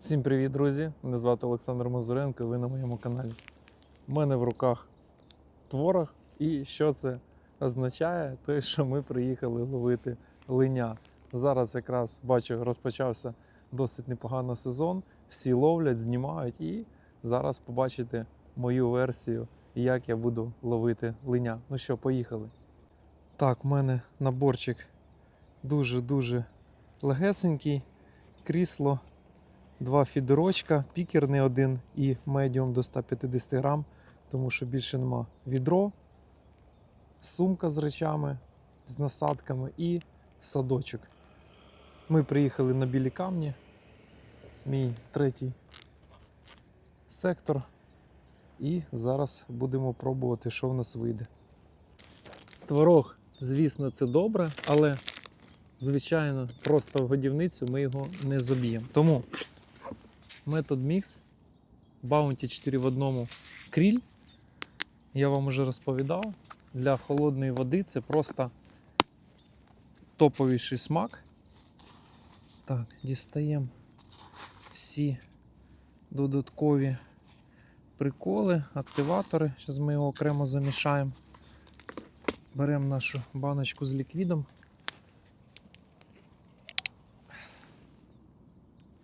Всім привіт, друзі! Мене звати Олександр Мазуренко, ви на моєму каналі. У мене в руках творог, і що це означає? Те, що ми приїхали ловити линя. Зараз якраз бачу, розпочався досить непогано сезон. Всі ловлять, знімають, і зараз побачите мою версію, як я буду ловити линя. Ну що, поїхали. Так, у мене наборчик дуже-дуже легесенький. Крісло два фідерочка, пікерний один і медіум до 150 грам, тому що більше нема відро, сумка з речами, з насадками і садочок. Ми приїхали на білі камні, мій третій сектор. І зараз будемо пробувати, що в нас вийде. Творог, звісно, це добре, але, звичайно, просто в годівницю ми його не заб'ємо. Тому метод мікс, Bounty 4 в одному кріль. Я вам вже розповідав. Для холодної води це просто топовіший смак. Так, дістаємо всі додаткові приколи, активатори. Зараз ми його окремо замішаємо. Беремо нашу баночку з ліквідом.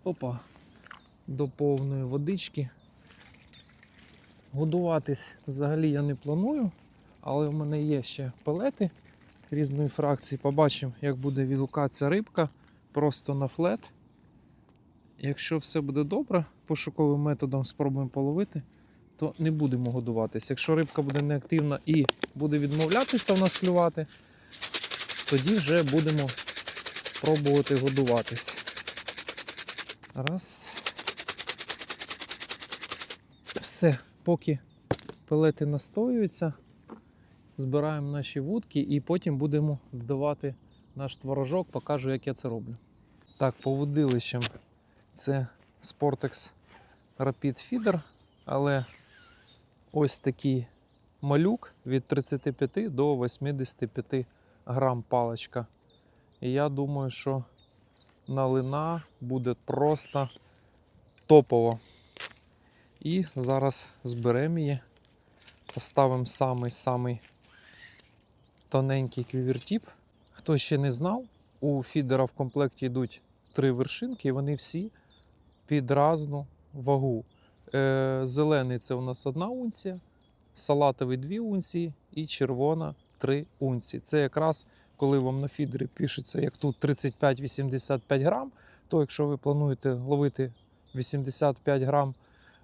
Опа до повної водички. Годуватись взагалі я не планую, але в мене є ще пелети різної фракції. Побачимо, як буде відгукатися рибка просто на флет. Якщо все буде добре, пошуковим методом спробуємо половити, то не будемо годуватись. Якщо рибка буде неактивна і буде відмовлятися в нас клювати, тоді вже будемо пробувати годуватись. Раз. Все, поки пелети настоюються, збираємо наші вудки і потім будемо додавати наш творожок, покажу, як я це роблю. Так, по вудилищам це Sportex Rapid Feeder, але ось такий малюк від 35 до 85 грам паличка. І я думаю, що налина буде просто топово. І зараз зберемо її, поставимо самий-самий тоненький квівертіп. Хто ще не знав, у фідера в комплекті йдуть три вершинки, і вони всі під разну вагу. Е, Зелений це у нас одна унція, салатовий 2 унції і червона 3 унції. Це якраз коли вам на фідері пишеться, як тут 35-85 грам, то якщо ви плануєте ловити 85 грам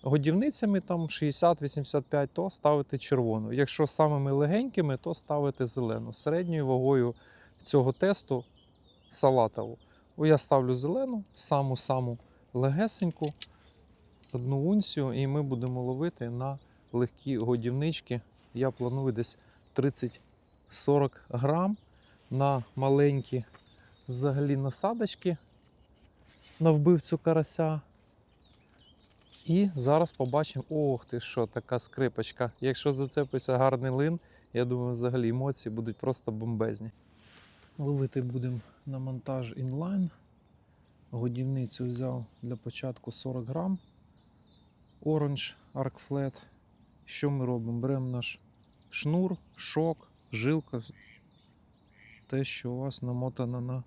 годівницями там 60-85, то ставити червону. Якщо самими легенькими, то ставити зелену. Середньою вагою цього тесту салатову. Я ставлю зелену, саму-саму легесеньку, одну унцію, і ми будемо ловити на легкі годівнички. Я планую десь 30-40 грам на маленькі взагалі насадочки на вбивцю карася. І зараз побачимо, ох ти що, така скрипочка. Якщо зацепиться гарний лин, я думаю, взагалі емоції будуть просто бомбезні. Ловити будемо на монтаж інлайн. Годівницю взяв для початку 40 грам. Orange Arc Flat. Що ми робимо? Беремо наш шнур, шок, жилка. Те, що у вас намотано на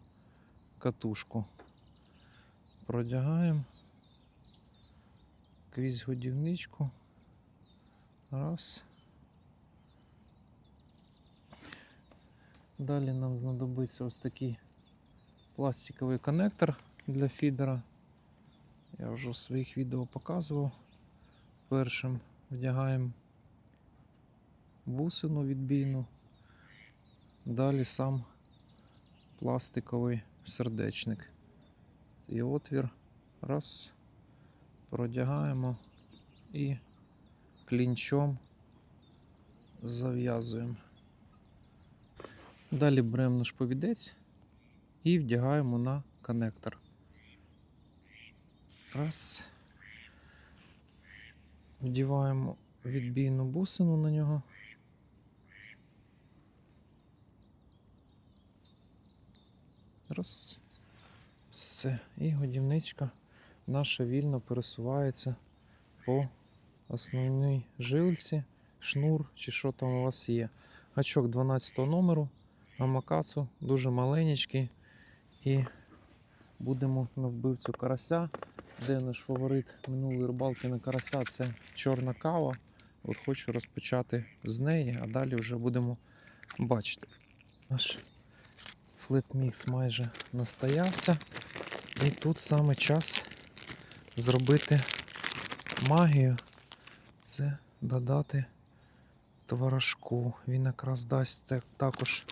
катушку. Продягаємо крізь годівничку. Раз. Далі нам знадобиться ось такий пластиковий коннектор для фідера. Я вже в своїх відео показував. Першим вдягаємо бусину відбійну, далі сам пластиковий сердечник. І отвір. Раз продягаємо і клінчом зав'язуємо. Далі беремо наш повідець і вдягаємо на коннектор. Раз. Вдіваємо відбійну бусину на нього. Раз. Все. І годівничка наша вільно пересувається по основній жилці, шнур чи що там у вас є. Гачок 12 номеру, амакацу дуже маленький. І будемо на вбивцю карася. Де наш фаворит минулої рибалки на карася це чорна кава. От хочу розпочати з неї, а далі вже будемо бачити. Наш флетмікс майже настоявся. І тут саме час зробити магію. Це додати творожку. Він якраз дасть також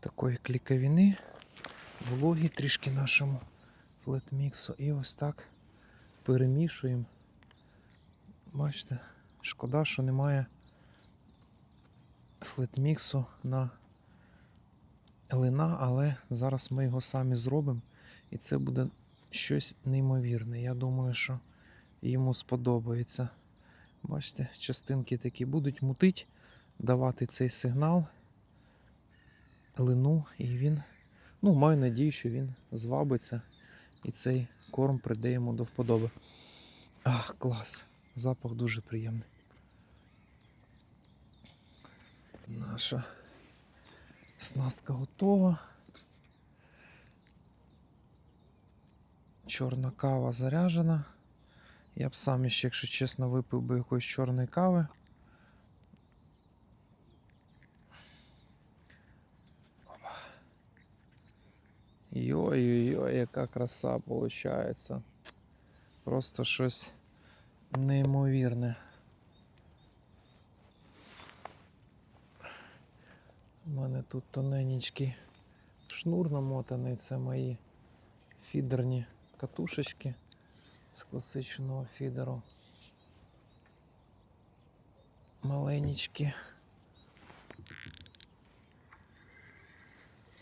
такої кліковини, вологі трішки нашому флетміксу. І ось так перемішуємо. Бачите, шкода, що немає флетміксу на лина, але зараз ми його самі зробимо. І це буде щось неймовірне. Я думаю, що йому сподобається. Бачите, частинки такі будуть мутить, давати цей сигнал лину, і він, ну, маю надію, що він звабиться і цей корм прийде йому до вподоби. Ах, клас! Запах дуже приємний. Наша снастка готова. Чорна кава заряджена. Я б сам ще, якщо чесно, випив би якоїсь чорної кави. Опа. Йой-йой, яка краса виходить. Просто щось неймовірне. У мене тут тоненький шнур намотаний, це мої фідерні катушечки з класичного фідеру. Маленечкі.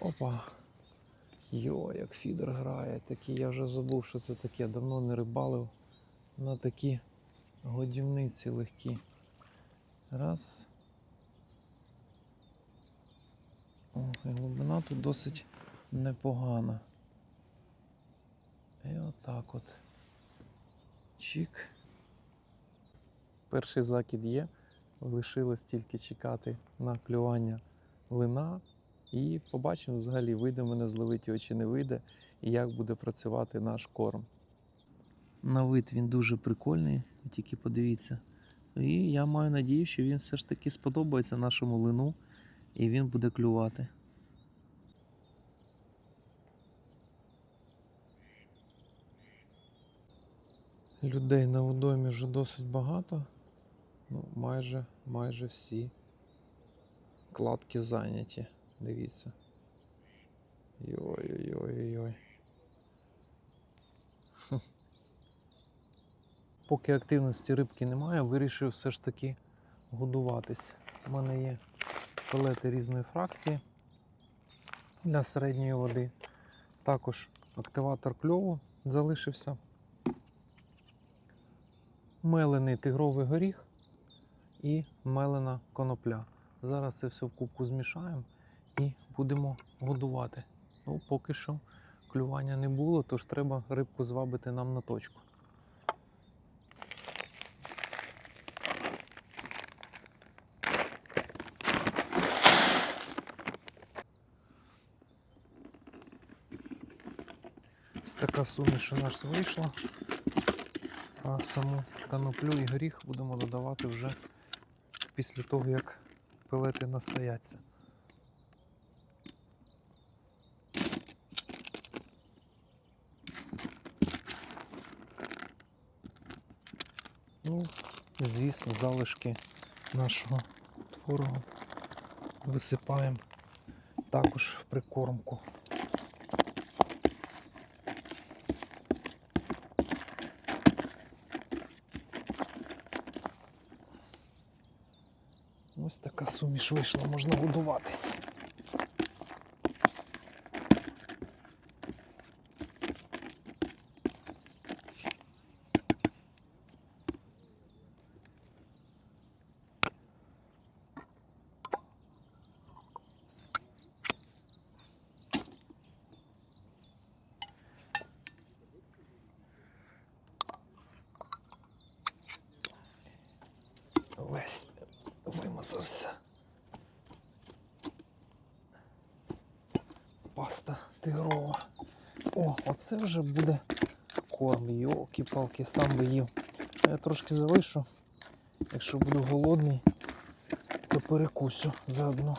Опа. Йо, як фідер грає, такий я вже забув, що це таке. Давно не рибалив на такі годівниці легкі. Раз. О, і глибина тут досить непогана. І отак от. Чик. Перший закид є. Лишилось тільки чекати на клювання лина. І побачимо взагалі, вийде мене зловити його чи не вийде, і як буде працювати наш корм. На вид він дуже прикольний, тільки подивіться. І я маю надію, що він все ж таки сподобається нашому лину і він буде клювати. Людей на водоймі вже досить багато. Ну, майже, майже всі кладки зайняті. Дивіться. Йой-йой-йой-йой. Поки активності рибки немає, вирішив все ж таки годуватись. У мене є пелети різної фракції для середньої води. Також активатор кльову залишився. Мелений тигровий горіх і мелена конопля. Зараз це все в кубку змішаємо і будемо годувати. Ну, поки що клювання не було, тож треба рибку звабити нам на точку. Ось така суміш у нас вийшла. А саму каноплю і горіх будемо додавати вже після того, як пелети настояться. Ну, звісно, залишки нашого творогу висипаємо також в прикормку. Ось така суміш вийшла, можна годуватись. О, оце вже буде корм. Йолки-палки, сам би їв. Я трошки залишу. Якщо буду голодний, то перекусю заодно.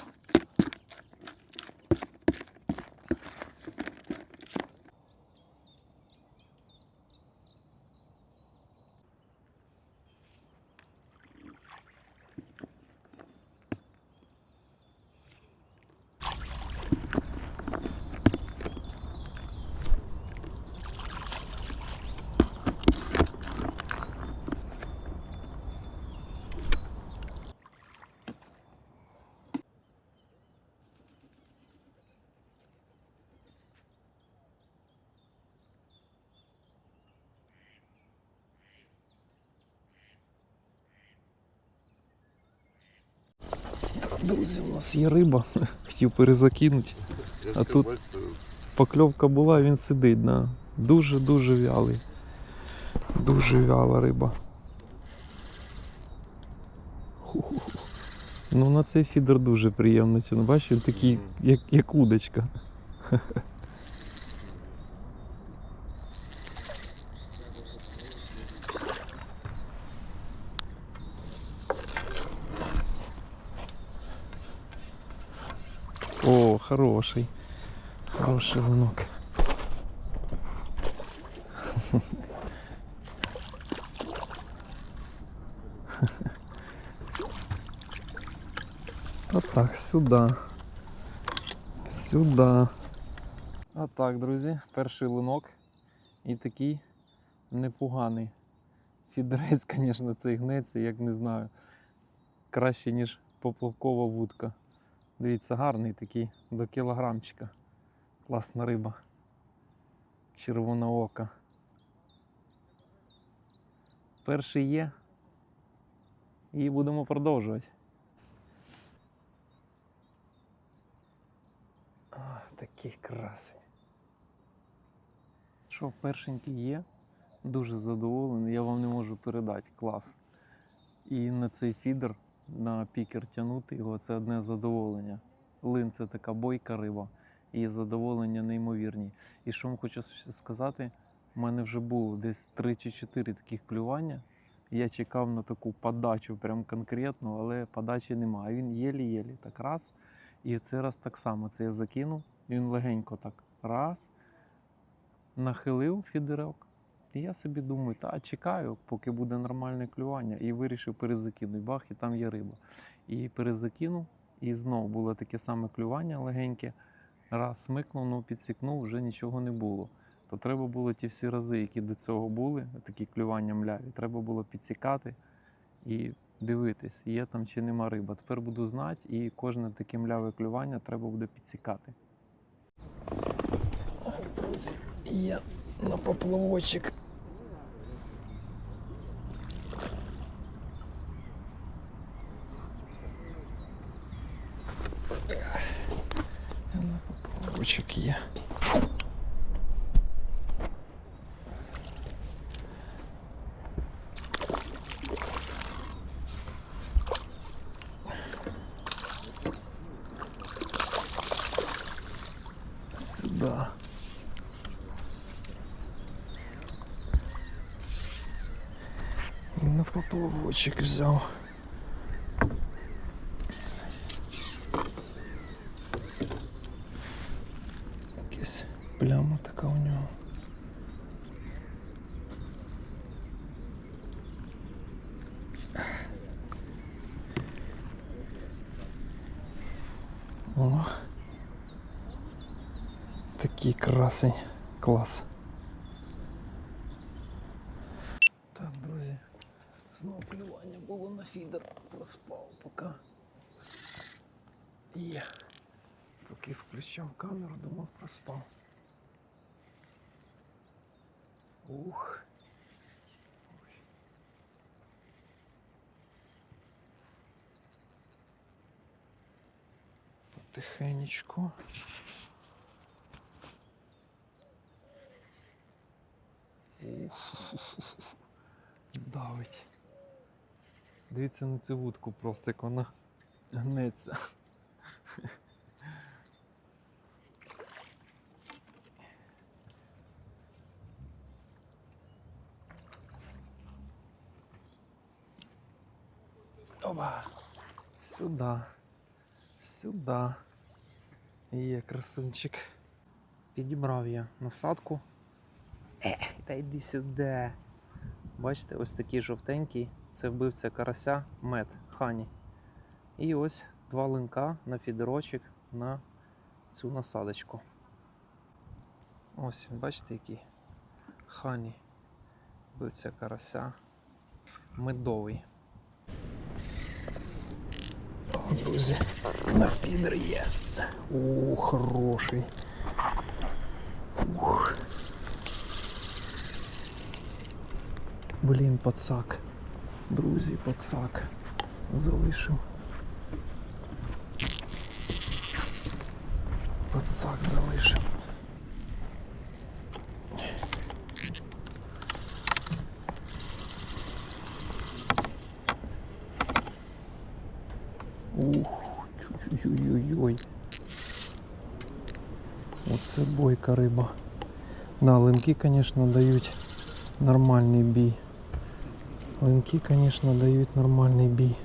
Друзі, у нас є риба. Хотів перезакинути. А тут- Покльовка була, він сидить, да. Дуже-дуже вялий. Дуже вяла риба. Ну на цей фідер дуже приємно. Бачиш, він такий, як, як удочка. О, хороший. Хороший лунок. Отак, сюди. Сюди. А так, друзі, перший лунок. І такий непоганий. Фідерець, звісно, цей гнеться, як не знаю. Краще, ніж поплавкова вудка. Дивіться, гарний такий до кілограмчика. Класна риба. Червона ока. Перший є. І будемо продовжувати. А, такий красень. Що, першенький є? Дуже задоволений, я вам не можу передати. Клас. І на цей фідер, на пікер тягнути його, це одне задоволення. Лин це така бойка риба, і задоволення неймовірні. І що вам хочу сказати, у мене вже було десь 3 чи 4 таких клювання. Я чекав на таку подачу, прям конкретну, але подачі немає. Він єлі-єлі так раз. І цей раз так само. Це я закинув, він легенько так раз, нахилив фідерок. І я собі думаю, та чекаю, поки буде нормальне клювання, і вирішив перезакинути. Бах, і там є риба. І перезакинув, і знову було таке саме клювання легеньке. Раз смикнув, ну підсікнув, вже нічого не було. То треба було ті всі рази, які до цього були, такі клювання мляві, треба було підсікати і дивитись, є там чи нема риба. Тепер буду знати, і кожне таке мляве клювання треба буде підсікати. Друзі, я на поплавочок. Поплавочок є. Сюда. І на поплавочок взяв. О, такий красень. Клас. Так, друзі, знову клювання було на фідер. Проспав поки. Є. Поки включав камеру, думав проспав. Ух. Потихенечку. Ух. Давить. Дивіться на цю вудку просто, як вона гнеться. Опа. Сюда. Сюда. Є красунчик. Підібрав я насадку. Е, та йди сюди. Бачите, ось такий жовтенький. Це вбивця карася мед хані. І ось два линка на фідерочок на цю насадочку. Ось бачите, який хані. Вбивця карася. Медовий. О, друзі, на фідер є. О, хороший. Ух. Блін, пацак. Друзі, пацак. Залишив. Пацак залишив. Оце бойка риба. Да, линки, конечно, дають нормальний бій. Линки, конечно, дають нормальний бій.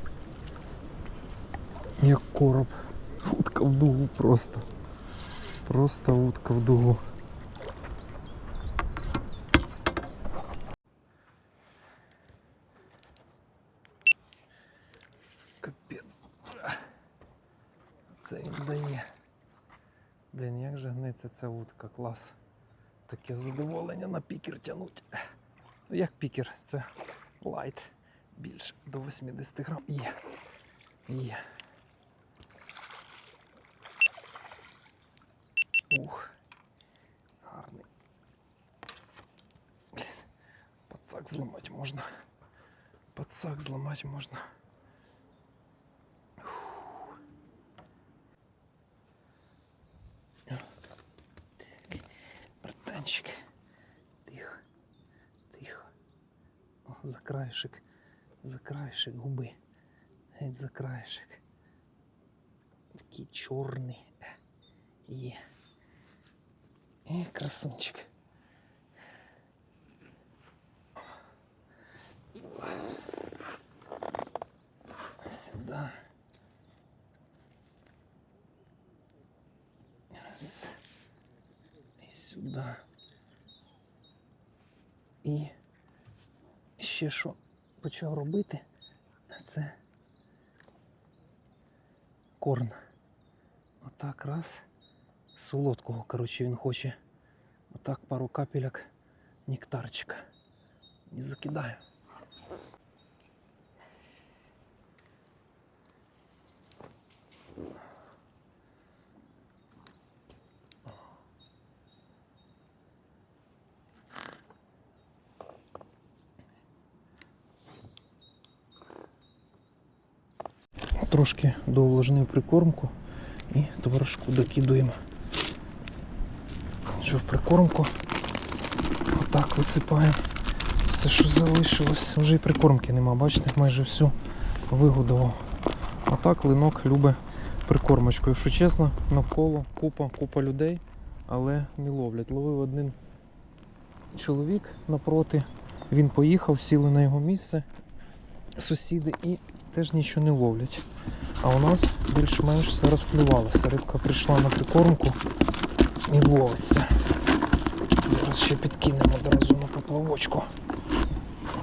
Як короб. Утка в дугу просто. Просто утка в дугу. Капець. Це він дає. Блін, як же гнеться ця вудка, клас. Таке задоволення на пікер тянуть. Ну як пікер, це лайт. Більше до 80 грам. Є. Є. Ух. Гарний. Пацак зламати можна. Пацак зламати можна. за краєшек. За краєшек губи. Геть за краєшек. Такий чорний. Е, Є. Е, красунчик. Сюда. Раз. І сюди. І ще що Почав робити, це корн. Отак раз. Солодкого, коротше, він хоче. Отак пару капельок нектарчика. І закидаю. Трошки доувлажнив прикормку і товаришку докидуємо. Що в прикормку отак висипаємо. Все, що залишилось, вже і прикормки нема, бачите, майже всю вигодував. А так линок любить прикормочку. Якщо чесно, навколо купа, купа людей, але не ловлять. Ловив один чоловік напроти, він поїхав, сіли на його місце, сусіди і теж нічого не ловлять. А у нас більш-менш все розклювалося. Рибка прийшла на прикормку і ловиться. Зараз ще підкинемо одразу на поплавочку.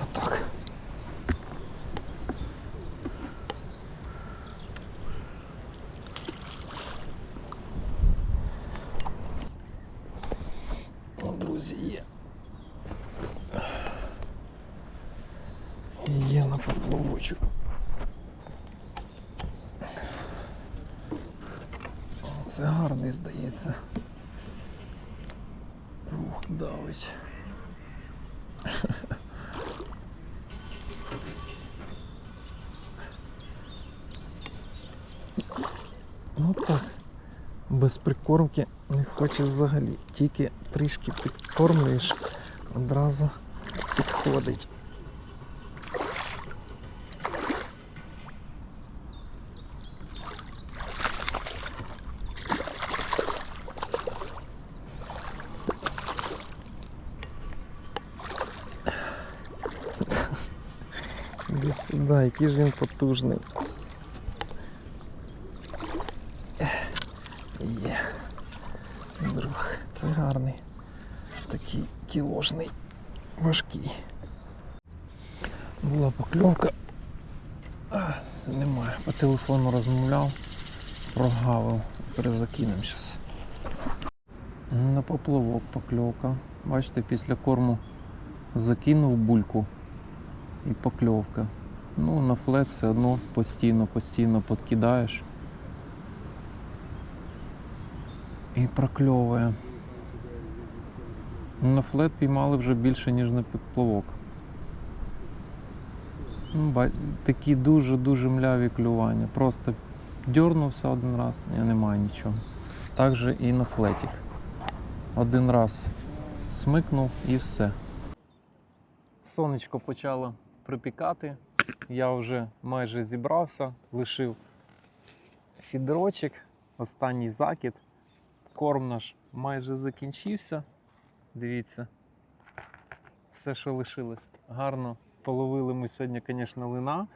Отак. Друзі, є. Є на поплавочок. Це гарний, здається. Ух, давить. Ну так. Без прикормки не хоче взагалі. Тільки трішки підкормлюєш, одразу підходить. Сюди, який ж він потужний. Є. Друг, це гарний. Такий кіложний, важкий. Була покльовка. А, все немає. По телефону розмовляв, прогавив. Перезакинемо зараз. На поплавок покльовка. Бачите, після корму закинув бульку і покльовка. Ну, на флет все одно постійно, постійно подкидаєш. І прокльовує. На флет піймали вже більше, ніж на поплавок. Ну, такі дуже-дуже мляві клювання. Просто дьорнувся один раз, і немає нічого. Так же і на флетік. Один раз смикнув і все. Сонечко почало припікати. Я вже майже зібрався, лишив фідерочок, останній закид. Корм наш майже закінчився. Дивіться, все, що лишилось. Гарно половили ми сьогодні, звісно, лина.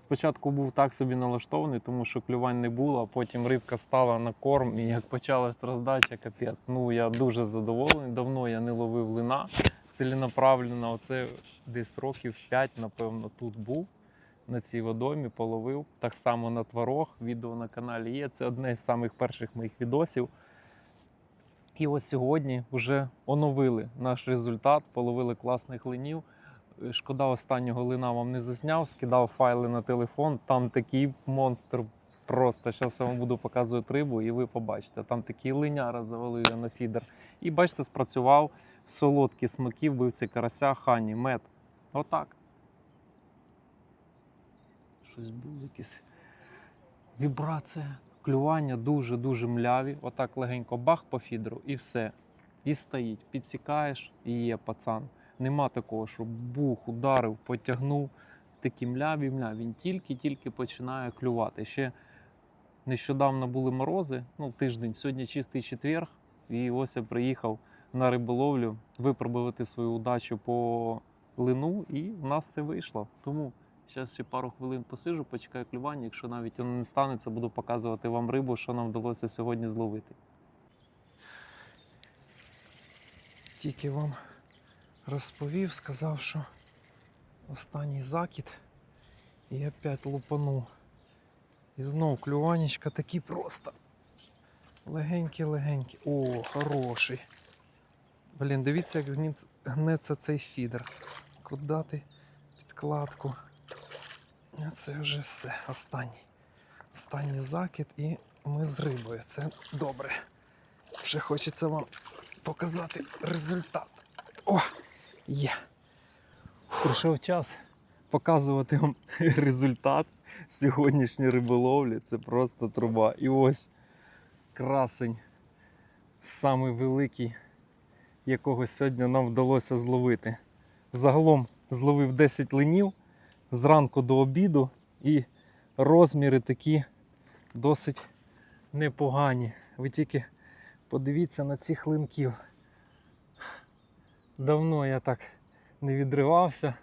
Спочатку був так собі налаштований, тому що клювань не було, а потім рибка стала на корм і як почалась роздача, капець. Ну я дуже задоволений. Давно я не ловив лина ціленаправленно. Оце десь років 5, напевно, тут був на цій водомі, половив. Так само на творог. Відео на каналі є. Це одне з самих перших моїх відосів. І ось сьогодні вже оновили наш результат, половили класних линів. Шкода, останнього лина вам не засняв, скидав файли на телефон. Там такий монстр. Просто зараз я вам буду показувати рибу, і ви побачите. Там такий линяра завалив на фідер. І бачите, спрацював солодкі смаки, вбивці карася, хані, мед. Отак. Щось було якесь. Вібрація. Клювання дуже-дуже мляві. Отак легенько бах по фідеру і все. І стоїть. Підсікаєш і є пацан. Нема такого, що бух, ударив, потягнув. Такі мляві, мляві. Він тільки-тільки починає клювати. Ще нещодавно були морози, ну тиждень, сьогодні чистий четверг. І ось я приїхав на риболовлю випробувати свою удачу по лину, і в нас це вийшло. Тому зараз ще пару хвилин посижу, почекаю клювання. Якщо навіть воно не станеться, буду показувати вам рибу, що нам вдалося сьогодні зловити. Тільки вам розповів, сказав, що останній закид і опять лупанув. І знов клюванечка такі просто. Легенькі-легенькі. О, хороший. Блін, дивіться, як гнеться цей фідер. Куди ти підкладку? Це вже все. Останній. Останній закид і ми з рибою. Це добре. Вже хочеться вам показати результат. О! Є. Прийшов час показувати вам результат сьогоднішньої риболовлі. Це просто труба. І ось красень, самий великий, якого сьогодні нам вдалося зловити. Загалом зловив 10 линів зранку до обіду, і розміри такі досить непогані. Ви тільки подивіться на цих линків. Давно я так не відривався.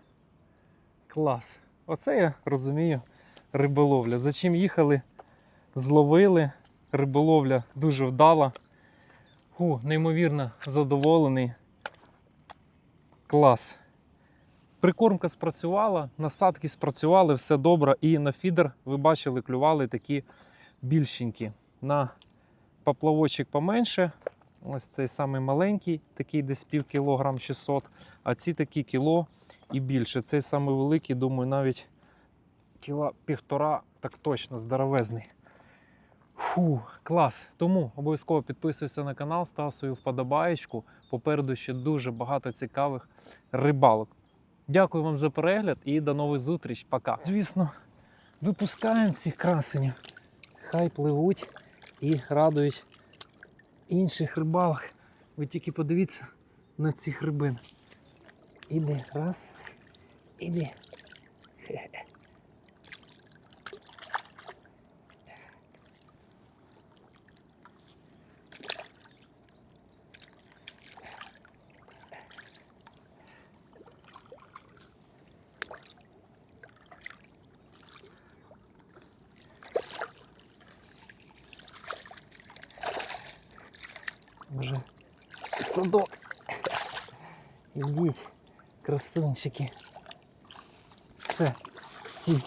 Клас. Оце я розумію риболовля. За чим їхали, зловили. Риболовля дуже вдала. Фу, неймовірно задоволений. Клас. Прикормка спрацювала, насадки спрацювали, все добре. І на фідер, ви бачили, клювали такі більшенькі. На поплавочок поменше. Ось цей самий маленький, такий десь пів кілограм 600, а ці такі кіло і більше. Цей самий великий, думаю, навіть кіла півтора, так точно, здоровезний. Фу, клас. Тому обов'язково підписуйся на канал, став свою вподобаєчку. Попереду ще дуже багато цікавих рибалок. Дякую вам за перегляд і до нових зустріч. Пока. Звісно, випускаємо цих красенів. Хай пливуть і радують інших рибалок. Ви тільки подивіться на цих рибин. Іди, раз, іди. Хе-хе. Красунчики. Все, всі